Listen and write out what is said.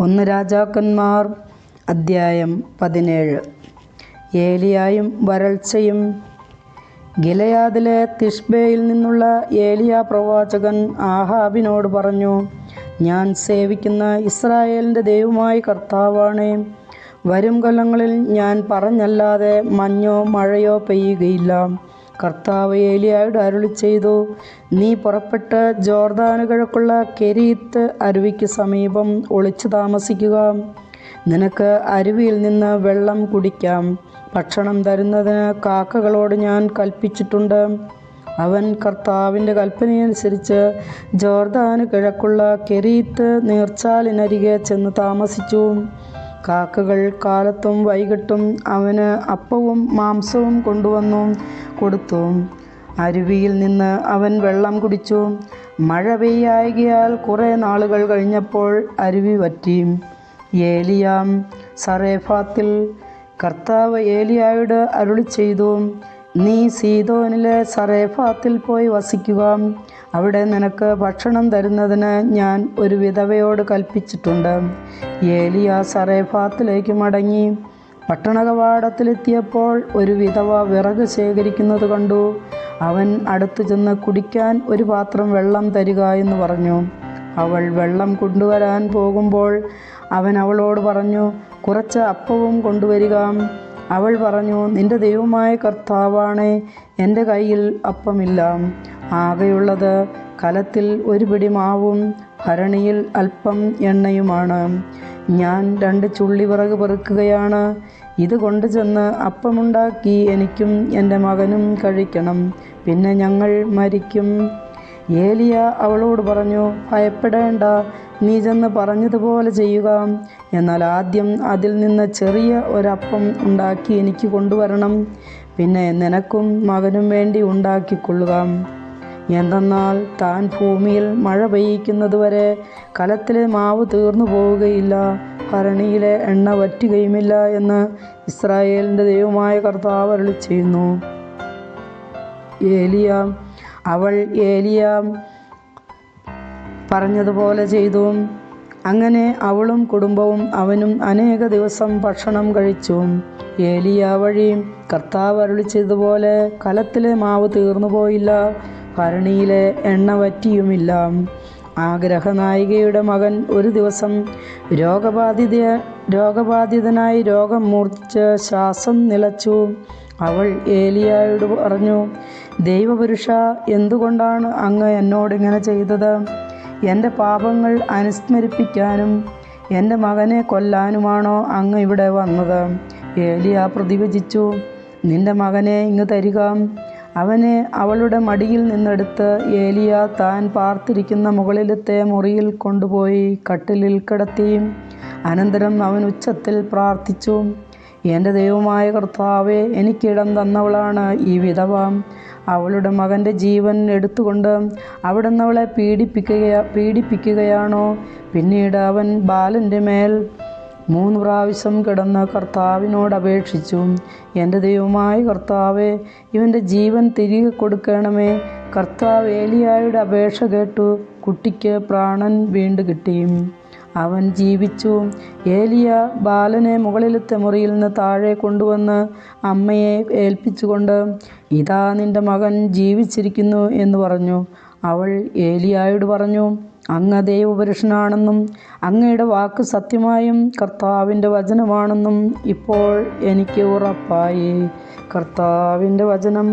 ഒന്ന് രാജാക്കന്മാർ അദ്ധ്യായം പതിനേഴ്. ഏലിയായും വരൾച്ചയും. ഗിലയാദിലെ തിഷ്ബയിൽ നിന്നുള്ള ഏലിയ പ്രവാചകൻ ആഹാബിനോട് പറഞ്ഞു ഞാൻ സേവിക്കുന്ന ഇസ്രായേലിന്റെ ദൈവമായ കർത്താവാണ്. വരും കൊല്ലങ്ങളിൽ ഞാൻ പറഞ്ഞല്ലാതെ മഞ്ഞോ മഴയോ പെയ്യുകയില്ല. കർത്താവ് ഏലിയായോട് അരുളി ചെയ്തു നീ പുറപ്പെട്ട് ജോർദാന് കിഴക്കുള്ള കെരീത്ത് അരുവിക്ക് സമീപം ഒളിച്ചു താമസിക്കുക. നിനക്ക് അരുവിയിൽ നിന്ന് വെള്ളം കുടിക്കാം. ഭക്ഷണം തരുന്നതിന് കാക്കകളോട് ഞാൻ കൽപ്പിച്ചിട്ടുണ്ട്. അവൻ കർത്താവിന്റെ കൽപ്പനയനുസരിച്ച് ജോർദാന് കിഴക്കുള്ള കെരീത്ത് നീർച്ചാലിനരികെ ചെന്ന് താമസിച്ചു. കാക്കകൾ കാലത്തും വൈകിട്ടും അവന് അപ്പവും മാംസവും കൊണ്ടുവന്നു കൊടുത്തു. അരുവിയിൽ നിന്ന് അവൻ വെള്ളം കുടിച്ചു. മഴ പെയ്യായകിയാൽ കുറേ നാളുകൾ കഴിഞ്ഞപ്പോൾ അരുവി വറ്റി ഏലിയാം സറേഫാത്തിൽ കർത്താവ് ഏലിയായോട് അരുളി ചെയ്തു നീ സീതോനിലെ സറേഫാത്തിൽ പോയി വസിക്കുക. അവിടെ നിനക്ക് ഭക്ഷണം തരുന്നതിന് ഞാൻ ഒരു വിധവയോട് കൽപ്പിച്ചിട്ടുണ്ട്. ഏലിയ സറേഫാത്തിലേക്ക് മടങ്ങി. പട്ടണകവാടത്തിലെത്തിയപ്പോൾ ഒരു വിധവ വിറക് ശേഖരിക്കുന്നത് കണ്ടു. അവൻ അടുത്തു ചെന്ന് കുടിക്കാൻ ഒരു പാത്രം വെള്ളം തരിക എന്ന് പറഞ്ഞു. അവൾ വെള്ളം കൊണ്ടുവരാൻ പോകുമ്പോൾ അവൻ അവളോട് പറഞ്ഞു കുറച്ച് അപ്പവും കൊണ്ടുവരിക. അവൾ പറഞ്ഞു നിന്റെ ദൈവമായ കർത്താവാണ് എന്റെ കയ്യിൽ അപ്പമില്ല. ആകെയുള്ളത് കലത്തിൽ ഒരു പിടി മാവും ഭരണിയിൽ അല്പം എണ്ണയുമാണ്. ഞാൻ രണ്ട് ചുള്ളി വിറക് പെറുക്കുകയാണ്. ഇത് കൊണ്ടുചെന്ന് അപ്പമുണ്ടാക്കി എനിക്കും എന്റെ മകനും കഴിക്കണം. പിന്നെ ഞങ്ങൾ മരിക്കും. ഏലിയ അവളോട് പറഞ്ഞു ഭയപ്പെടേണ്ട. നീ ചെന്ന് പറഞ്ഞതുപോലെ ചെയ്യുക. എന്നാൽ ആദ്യം അതിൽ നിന്ന് ചെറിയ ഒരപ്പം ഉണ്ടാക്കി എനിക്ക് കൊണ്ടുവരണം. പിന്നെ നിനക്കും മകനും വേണ്ടി ഉണ്ടാക്കിക്കൊള്ളുക. എന്തെന്നാൽ താൻ ഭൂമിയിൽ മഴ പെയ്യിക്കുന്നതുവരെ കലത്തിലെ മാവ് തീർന്നു പോവുകയില്ല. ഭരണിയിലെ എണ്ണ വറ്റുകയുമില്ല എന്ന് ഇസ്രായേലിന്റെ ദൈവമായ കർത്താവ് അരുളി ചെയ്യുന്നു ഏലിയ അവൾ ഏലിയ പറഞ്ഞതുപോലെ ചെയ്തു. അങ്ങനെ അവളും കുടുംബവും അവനും അനേക ദിവസം ഭക്ഷണം കഴിച്ചു. ഏലിയ വഴി കർത്താവ് അരുളി ചെയ്തതുപോലെ കലത്തിലെ മാവ് തീർന്നുപോയില്ല ഭരണിയിലെ എണ്ണ വറ്റിയുമില്ല. ആഗ്രഹനായികയുടെ മകൻ ഒരു ദിവസം രോഗബാധിത രോഗബാധിതനായി രോഗം മൂർച്ഛിച്ച് ശ്വാസം നിലച്ചു. അവൾ ഏലിയായോട് പറഞ്ഞു ദൈവപുരുഷ എന്തുകൊണ്ടാണ് അങ്ങ് എന്നോട് ഇങ്ങനെ ചെയ്തത്? എന്റെ പാപങ്ങൾ അനുസ്മരിപ്പിക്കാനും എന്റെ മകനെ കൊല്ലാനുമാണോ അങ്ങ് ഇവിടെ വന്നത്? ഏലിയ പ്രതിവചിച്ചു നിന്റെ മകനെ ഇങ്ങ് തരിക. അവനെ അവളുടെ മടിയിൽ നിന്നെടുത്ത് ഏലിയ താൻ പാർത്തിരിക്കുന്ന മുകളിലത്തെ മുറിയിൽ കൊണ്ടുപോയി കട്ടിലിൽ കിടത്തി. അനന്തരം അവൻ ഉച്ചത്തിൽ പ്രാർത്ഥിച്ചു എന്റെ ദൈവമായ കർത്താവെ എനിക്കിടം തന്നവളാണ് ഈ വിധവ. അവളുടെ മകന്റെ ജീവൻ എടുത്തുകൊണ്ട് അവിടുന്ന് അവളെ പീഡിപ്പിക്കുക പീഡിപ്പിക്കുകയാണോ? പിന്നീട് അവൻ ബാലന്റെ മേൽ മൂന്ന് പ്രാവശ്യം കിടന്ന് കർത്താവിനോട് അപേക്ഷിച്ചു. എന്റെ ദൈവമായ കർത്താവെ ഇവന്റെ ജീവൻ തിരികെ കൊടുക്കണമേ. കർത്താവ് ഏലിയായുടെ അപേക്ഷ കേട്ടു കുട്ടിക്ക് പ്രാണൻ വീണ്ടു കിട്ടി. അവൻ ജീവിച്ചു. ഏലിയ ബാലനെ മുകളിലത്തെ മുറിയിൽ നിന്ന് താഴെ കൊണ്ടുവന്ന് അമ്മയെ ഏൽപ്പിച്ചുകൊണ്ട് ഇതാ നിന്റെ മകൻ ജീവിച്ചിരിക്കുന്നു എന്ന് പറഞ്ഞു. അവൾ ഏലിയായോട് പറഞ്ഞു അങ്ങ് ദൈവപുരുഷനാണെന്നും അങ്ങയുടെ വാക്ക് സത്യമായും കർത്താവിന്റെ വചനമാണെന്നും ഇപ്പോൾ എനിക്ക് ഉറപ്പായി. കർത്താവിന്റെ വചനം